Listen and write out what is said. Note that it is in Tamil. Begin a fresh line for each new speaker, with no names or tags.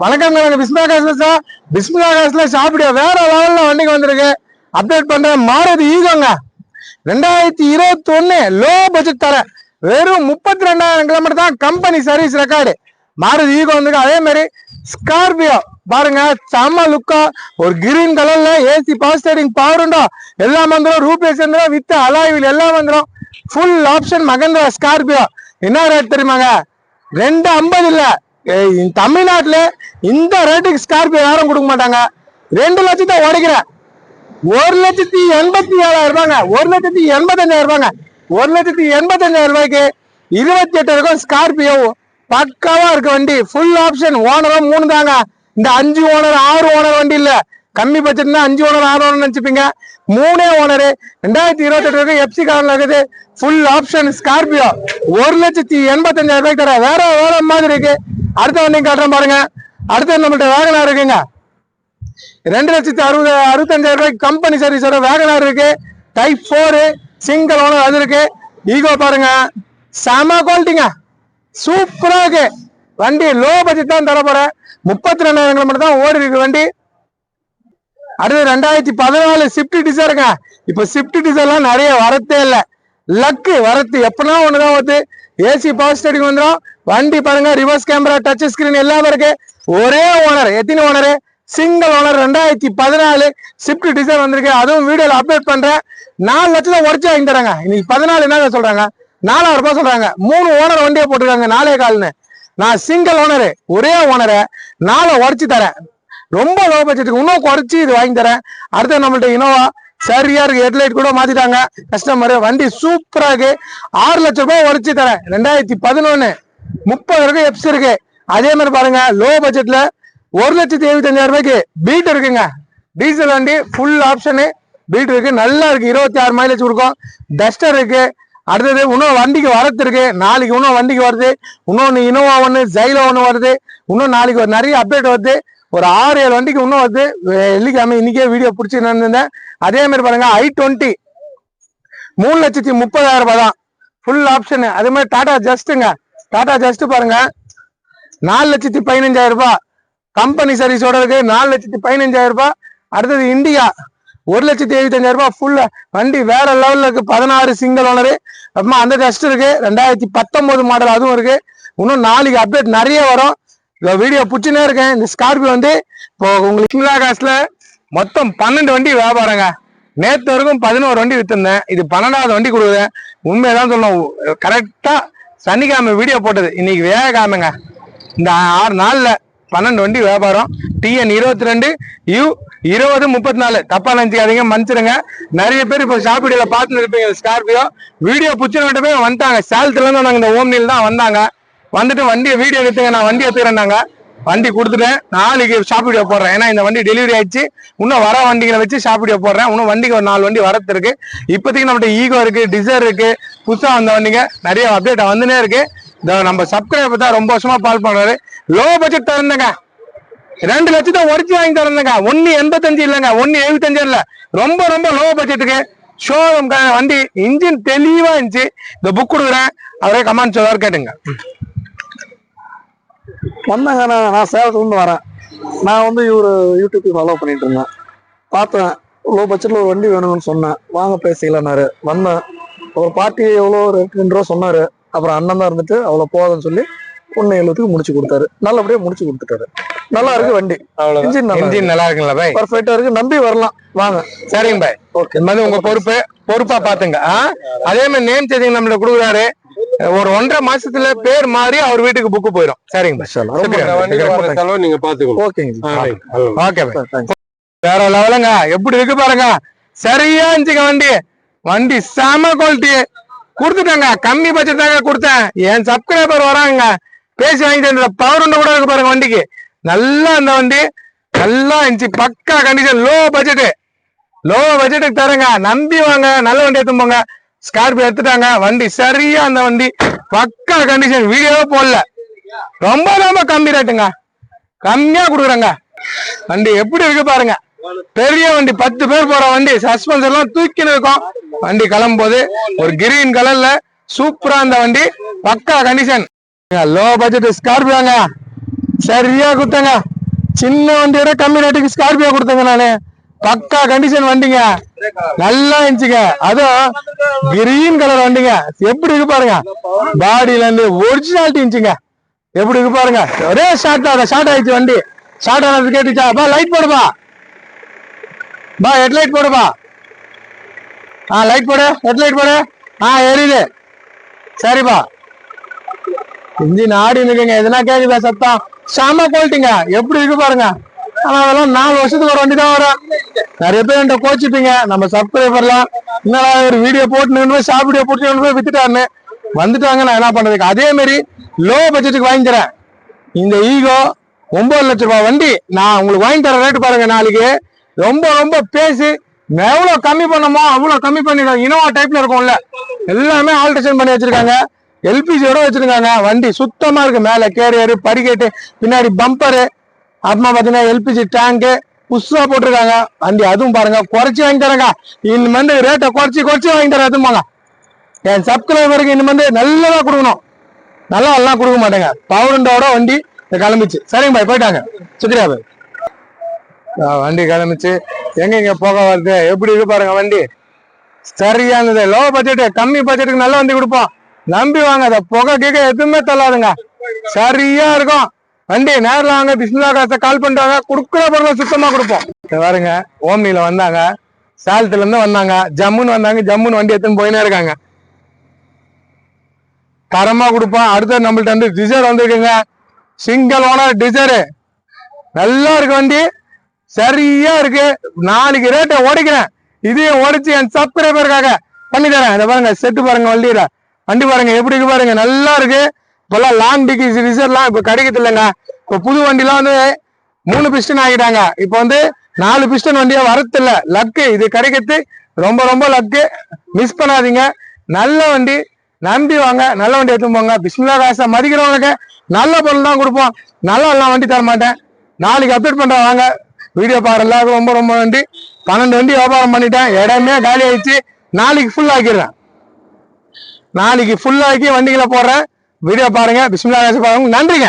வணக்கம் நாங்க பிஸ்மிலா காசு சார் பிஸ்மிலா காசுல சாப்பிட வேற லெவல்ல வண்டிக்கு வந்திருக்கு அப்டேட் பண்றேன். மாருதி ஈகோங்க. ரெண்டாயிரத்தி இருபத்தி ஒண்ணு லோ பட்ஜெட் தர. வெறும் முப்பத்தி ரெண்டாயிரம் கிலோமீட்டர் தான் company service record Maruti Eeco வந்துருக்கு. அதே மாதிரி ஸ்கார்பியோ பாருங்க செம்ம லுக்கா ஒரு கிரீன் கலர்ல ஏசி பவர் ஸ்டேரிங் பவர் உண்டோ? எல்லாம் வந்துடும் ரூபேஸ் வந்துடும் வித் அலாய்வில் எல்லாம் வந்துடும் ஃபுல் ஆப்ஷன் மகேந்திரா ஸ்கார்பியோ என்ன ரேட் தெரியுமாங்க? ரெண்டு ஐம்பது இல்லை. தமிழ்நாட்டில் இந்த ரேட்டுக்கு ஸ்கார்பியோ யாரும் கொடுக்க மாட்டாங்க. ரெண்டு லட்சத்தை உடைக்கிறேன். ஒரு லட்சத்தி எண்பத்தி ஏழாயிரம் ரூபாங்க. ஒரு லட்சத்தி எண்பத்தஞ்சாயிரம் ரூபாங்க. ஒரு லட்சத்தி எண்பத்தஞ்சாயிரம் ரூபாய்க்கு இருபத்தி எட்டு இருக்கும் ஸ்கார்பியோ பக்காவா இருக்கு வண்டி. ஃபுல் ஆப்ஷன் ஓனரும் மூணு தாங்க. இந்த அஞ்சு ஓனர் ஆறு ஓனர் வண்டி இல்ல. கம்மி பட்ஜெட்னா அஞ்சு ஓனர் ஆறு ஓனர் நினைச்சுப்பீங்க. மூணே ஓனரு ரெண்டாயிரத்தி இருபத்தி எட்டு வரைக்கும் எஃப்சி இருக்குது. ஃபுல் ஆப்ஷன் ஸ்கார்பியோ ஒரு லட்சத்தி எண்பத்தஞ்சாயிரம் ரூபாய்க்கு தர வேற வேற மாதிரி இருக்கு. அடுத்த வண்டி காட்டுறேன் பாருங்க. அடுத்து நம்மள்ட்ட வேகனா இருக்குங்க. ரெண்டு லட்சத்தி அறுபது அறுபத்தஞ்சாயிரம் ரூபாய்க்கு கம்பெனி சர்வீஸோட வேகனார் இருக்கு. டைப் ஃபோரு சிங்கிள் ஓனர் அது இருக்கு. ஈகோ பாருங்க. செம குவாலிட்டிங்க சூப்பரா இருக்கு. வண்டி லோ பட்ஜெட் தான் தர போறேன். முப்பத்தி ரெண்டாயிரம் கிலோமீட்டர் தான் ஓடி இருக்கு வண்டி. அடுத்து ரெண்டாயிரத்தி பதினாலு ஸ்விஃப்ட் டிசைருங்க இப்ப ஸ்விஃப்ட் டிசைர்லாம் நிறைய வரத்தே இல்லை. லக்கு வரத்து எப்பனா ஒண்ணுதான் வருது ஏசி பவர் ஸ்டேடிங் வந்துடும் வண்டி பாருங்க ரிவர்ஸ் கேமரா டச் ஸ்கிரீன் எல்லாமே இருக்கு. ஒரே ஓனர் எத்தனை ஓனரு சிங்கிள் ஓனர் ரெண்டாயிரத்தி பதினாலு. ஸ்விஃப்ட் டிசைர் வந்திருக்கு. அதுவும் வீடியோல அப்டேட் பண்றேன். நாலு லட்சத்தை உடச்சு வாங்கி தராங்க இன்னைக்கு பதினாலு என்ன சொல்றாங்க? நாலாயிரம் ரூபாய் சொல்றாங்க. மூணு ஓனர் வண்டியை போட்டிருக்காங்க நாலே கால்னு. நான் சிங்கிள் ஓனரு ஒரே ஓனரை நாளை உடச்சு தரேன். ரொம்ப லோ பட்ஜெட்டுக்கு இன்னும் குறைச்சி இது வாங்கி தரேன். அடுத்து நம்மள்ட்ட இனோவா சரியா இருக்கு. ஹெட்லைட் கூட மாத்திட்டாங்க. கஸ்டமர் வண்டி சூப்பரா இருக்கு. ஆறு லட்சம் ரூபாய் உடச்சு தரேன். ரெண்டாயிரத்தி பதினொன்னு. முப்பது இருக்கு எப்ஸ் இருக்கு. அதே மாதிரி பாருங்க லோ பட்ஜெட்ல ஒரு லட்சத்தி எழுபத்தஞ்சாயிரம் ரூபாய்க்கு பீட் இருக்குங்க. டீசல் வண்டி ஃபுல் ஆப்ஷனு பீட் இருக்கு. நல்லா இருக்கு. இருபத்தி ஆறு மைலேஜ் கொடுக்கும். டஸ்டர் இருக்கு. அடுத்தது இன்னும் வண்டிக்கு வரத்து இருக்கு. நாளைக்கு இன்னும் வண்டிக்கு வருது. இன்னொன்று இனோவா ஒன்று ஜைலோ ஒன்று வருது. இன்னும் நாளைக்கு நிறைய அப்டேட் வருது. ஒரு ஆறு ஏழு வண்டிக்கு இன்னும் வருது வெள்ளிக்கிழமை இன்னைக்கே வீடியோ பிடிச்சி இருந்தேன் அதே மாதிரி பாருங்க ஐ டுவெண்ட்டி மூணு லட்சத்தி முப்பதாயிரம் ரூபாய் தான். ஃபுல் ஆப்ஷனு அதே மாதிரி டாடா ஜஸ்ட்டுங்க டாடா ஜஸ்ட் பாருங்க. நாலு லட்சத்தி பதினஞ்சாயிரம் ரூபாய். கம்பெனி சர்வீஸோட இருக்கு. நாலு லட்சத்தி பதினஞ்சாயிரம் ரூபாய். அடுத்தது இந்தியா. ஒரு லட்சத்தி எழுபத்தஞ்சாயிரம் ரூபாய் ஃபுல்லா வண்டி வேற லெவலில் இருக்கு. பதினாறு சிங்கிள் ஓனரு அப்புறமா அந்த டஸ்ட் இருக்கு. ரெண்டாயிரத்தி பத்தொன்பது மாடல் அதுவும் இருக்கு. இன்னும் நாளைக்கு அப்டேட் நிறைய வரும். வீடியோ பிடிச்சுனே இருக்கேன். இந்த ஸ்கார்பியோ வந்து இப்போ உங்களுக்கு சிங்களா காசில் மொத்தம் பன்னெண்டு வண்டி வியாபாரங்க. நேற்று வரைக்கும் பதினோரு வண்டி விற்றுருந்தேன் இது பன்னெண்டாவது வண்டி கொடுக்குறேன். உண்மையதான் சொல்லணும். கரெக்டாக சனிக்கிழமை வீடியோ போட்டது. இன்னைக்கு காமங்க இந்த ஆறு நாளில் பன்னெண்டு வண்டி வியாபாரம். டிஎன் இருபத்தி ரெண்டு யூ இருபது முப்பத்தி நாலு தப்பா நினைச்சுக்காதீங்க. மன்னிச்சிருங்க நிறைய பேர் இப்போ ஷாப்பிடியில் பார்த்துட்டு இருப்பீங்க ஸ்கார்பியோ வீடியோ புச்சுன்னு போய் வந்துட்டாங்க. சேலத்துலேருந்து இந்த ஓம்னியில் தான் வந்தாங்க. வந்துட்டு வண்டியை வீடியோ எடுத்துங்க நான் வண்டி எடுத்துக்கிறேன்னாங்க. வண்டி கொடுத்துட்டேன். நாளைக்கு ஷாப் வீடியோ போடுறேன். ஏன்னா இந்த வண்டி டெலிவரி ஆயிடுச்சு. இன்னும் வர வண்டிகளை வச்சு ஷாப் வீடியோ போடுறேன். இன்னும் வண்டிக்கு ஒரு நாலு வண்டி வரத்து இருக்கு. இப்போதைக்கு நம்மகிட்ட ஈகோ இருக்கு டிசைர் இருக்கு. புதுசாக வந்த வண்டிங்க. நிறைய அப்டேட் வந்துனே இருக்கு. இந்த நம்ம சப்ஸ்கிரைபர் தான் ரொம்ப வருஷமா பால் பண்றாரு. லோ பட்ஜெட் தரணுங்க ரெண்டு லட்சத்தை உடச்சு வாங்கி தரணுங்க ஒன்னு எண்பத்தஞ்சு இல்லைங்க. ஒன்னு எழுபத்தஞ்சு இல்ல. ரொம்ப ரொம்ப லோ பட்ஜெட்டுக்கு ஷோரூம் வண்டி இன்ஜின் தெளிவா இருந்துச்சு. இந்த புக் கொடுக்குறேன். அவரே கமெண்ட் சொல்லுவார் கேட்டுங்க.
வந்தாங்க நான் நான் சேலத்துலேருந்து வரேன். நான் வந்து இவர் யூடியூப் ஃபாலோ பண்ணிட்டு இருந்தேன். பார்த்தேன் லோ பட்ஜெட்டில் ஒரு வண்டி வேணும்னு சொன்னேன். வாங்க பேசிக்கலான்னாரு. வந்தேன். ஒரு பார்ட்டி எவ்வளோ ரெண்டு ரூபா சொன்னாரு. அப்புறம் அண்ணன் தான் இருந்துட்டு அவ்வளோ போகாதுன்னு சொல்லி ஒன்று எழுபதுக்கு முடிச்சு கொடுத்தாரு. நல்லபடியாக முடிச்சு கொடுத்துட்டாரு. நல்லா இருக்கு வண்டி. இன்ஜின் நல்லா
இன்ஜின் நல்லா இருக்குங்களா பாய்?
பர்ஃபெக்டா இருக்கு. நம்பி வரலாம். வாங்க.
சரிங்க பாய்.
ஓகே
இந்த மாதிரி உங்க பொறுப்பு. பொறுப்பா பாத்துங்க? அதே மாதிரி நேம் சேஞ்சிங் நம்மள கொடுக்குறாரு. ஒரு ஒன்றரை மாசத்துல பேர் மாறி அவர் வீட்டுக்கு புக்கு போயிடும் சரிங்க
செலவு நீங்க பாத்துக்கணும்.
ஓகேங்க
ஓகே வேற லெவலுங்க. எப்படி இருக்கு பாருங்க. சரியா இருந்துச்சுங்க வண்டி. வண்டி செம குவாலிட்டி கொடுத்துட்டேங்க. கம்மி பட்ஜெட் தாங்க கொடுத்தேன். என் சப்ஸ்கிரைபர் வராங்க. பேசி வாங்கிட்டு பவர் உண்டை கூட இருக்கு பாருங்க வண்டிக்கு. நல்லா இந்த வண்டி. நல்லா இருந்துச்சு. பக்கா கண்டிஷன் லோ பட்ஜெட் லோ பட்ஜெட்டுக்கு தரேங்க. நம்பி வாங்க. நல்ல வண்டி எடுத்து போங்க. ஸ்கார்பியோ எடுத்துட்டாங்க. வண்டி சரியா அந்த வண்டி. பக்கா கண்டிஷன் வீடியோவே போடல. ரொம்ப ரொம்ப கம்மி ரேட்டுங்க கம்மியா கொடுக்குறேங்க. வண்டி எப்படி இருக்கு பாருங்க. பெரிய வண்டி. பத்து பேர் போற வண்டி. சஸ்பென்ஸ் எல்லாம் தூக்கின்னு இருக்கும். வண்டி கிளம்பும் போது ஒரு கிரீன் கலர்ல சூப்பரா அந்த வண்டி. பக்கா கண்டிஷன் லோ பட்ஜெட் ஸ்கார்பியோங்க சரியா கொடுத்தங்க. சின்ன வண்டியோட கம்மி ரேட்டுக்கு ஸ்கார்பியோ கொடுத்தங்க நானு. பக்கா கண்டிஷன் வண்டிங்க. நல்லா இருந்துச்சுங்க. அதுவும் கிரீன் கலர் வண்டிங்க. எப்படி இருக்கு பாருங்க. பாடியில இருந்து ஒரிஜினாலிட்டி இருந்துச்சுங்க. எப்படி இருக்கு பாருங்க. ஒரே ஷார்ட் ஆகுது ஷார்ட் ஆயிடுச்சு வண்டி. ஷார்ட் ஆனது கேட்டுச்சா? பா லைட் போடுப்பா. பா ஹெட்லைட் போடுப்பா. ஆ லைட் போடு. ஹெட்லைட் போடு. ஆ எரியுது. சரிப்பா. இன்ஜின் ஆடி இருக்குங்க. எதுனா கேக்குதா சத்தம்? செம குவாலிட்டிங்க எப்படி இருக்கு பாருங்க. ஆனா அதெல்லாம் நாலு வருஷத்துக்கு ஒரு வண்டி தான் வரும். நிறைய பேர் என்கிட்ட கோச்சிப்பீங்க. நம்ம சப்ஸ்கிரைபர்லாம் என்னடா ஒரு வீடியோ போட்டுன்னு ஷாப் வீடியோ போட்டு போய் வித்துட்டாருன்னு. வந்துட்டாங்க நான் என்ன பண்றதுக்கு அதே மாதிரி லோ பட்ஜெட்டுக்கு வாங்கி தரேன் இந்த ஈகோ ஒன்பது லட்ச ரூபாய் வண்டி நான் உங்களுக்கு வாங்கி தர ரேட்டு பாருங்க நாளைக்கு. ரொம்ப ரொம்ப பேசி. எவ்வளவு கம்மி பண்ணமோ அவ்வளவு கம்மி பண்ணிடுவோம் இனோவா டைப்ல இருக்கும்ல. எல்லாமே ஆல்ட்ரேஷன் பண்ணி வச்சிருக்காங்க. எல்பிஜியோட வச்சிருக்காங்க. வண்டி சுத்தமா இருக்கு. மேல கேரியரு படிக்கட்டு பின்னாடி பம்பரு அப்புறமா பாத்தீங்கன்னா எல்பிஜி டேங்க்கு புதுசா போட்டிருக்காங்க. வண்டி அதுவும் பாருங்க குறைச்சி வாங்கி தரேங்க இனிமேந்து ரேட்டை குறைச்சி குறைச்சி வாங்கி தரேன் அதுமாங்க என் சப்ஸ்கிரைபருக்கு இனிமேந்து நல்லதா கொடுக்கணும். நல்லா எல்லாம் கொடுக்க மாட்டேங்க. பவுண்டோட வண்டி கிளம்பிச்சு. சரிங்க பாய் போயிட்டாங்க. சுக்ரியா பாய். ஆ, வண்டி கிளம்பிச்சு. எங்க இங்க போக வருது? எப்படி இருக்கு பாருங்க வண்டி. சரியானது லோ பட்ஜெட் கம்மி பட்ஜெட்டுக்கு நல்ல வண்டி கொடுப்போம். நம்பி வாங்க. அதை புகை கீக எதுவுமே தள்ளாதுங்க. சரியா இருக்கும். வண்டி நேரில் வாங்க பிஸ்மிலா காசை கால் பண்ணிட்டாங்க கொடுக்குற பொருளை சுத்தமாக கொடுப்போம். இங்க பாருங்க ஓம்னியில் வந்தாங்க. சேலத்துலேருந்து வந்தாங்க. ஜம்முன்னு வந்தாங்க. ஜம்முன்னு வண்டி எடுத்துன்னு போயினே இருக்காங்க. தரமாக கொடுப்போம். அடுத்தது நம்மள்ட்ட வந்து டிசைர் வந்துருக்குங்க. சிங்கிள் ஓனர் டிசைரு நல்லா இருக்கு வண்டி. சரியா இருக்கு. நாளைக்கு ரேட்டை உடைக்கிறேன் இதையும் ஓடிச்சு என் சப்ஸ்கிரைபருக்காக பண்ணி தரேன். இதை பாருங்க செட்டு பாருங்க வண்டியில. வண்டி பாருங்க எப்படி இருக்கு பாருங்க. நல்லா இருக்கு. இப்போல்லாம் லாங் டிக்கி ரிசர்வ்லாம் இப்போ கிடைக்கிறது இல்லைங்க. இப்போ புது வண்டிலாம் வந்து மூணு பிஸ்டன் ஆகிட்டாங்க. இப்போ வந்து நாலு பிஸ்டன் வண்டியா வரது லக்கு இது கிடைக்கிறது. ரொம்ப ரொம்ப லக்கு மிஸ் பண்ணாதீங்க. நல்ல வண்டி. நம்பி வாங்க. நல்ல வண்டி எடுத்து போங்க. பிஸ்மிலா காசை மதிக்கிறவங்களுக்கு நல்ல பொருள் தான் கொடுப்போம். நல்லா எல்லாம் வண்டி தர மாட்டேன். நாளைக்கு அப்டேட் பண்றேன். வாங்க. வீடியோ பாரு ரொம்ப ரொம்ப வண்டி பன்னெண்டு வண்டி வியாபாரம் பண்ணிட்டேன். இடமே காலி ஆயிடுச்சு நாளைக்கு ஃபுல் ஆக்கிடுறேன். நாளைக்கு ஃபுல் ஆக்கி வண்டிகளை போடுறேன். வீடியோ பாருங்க. பிஸ்மிலா பாருங்க. நன்றிங்க.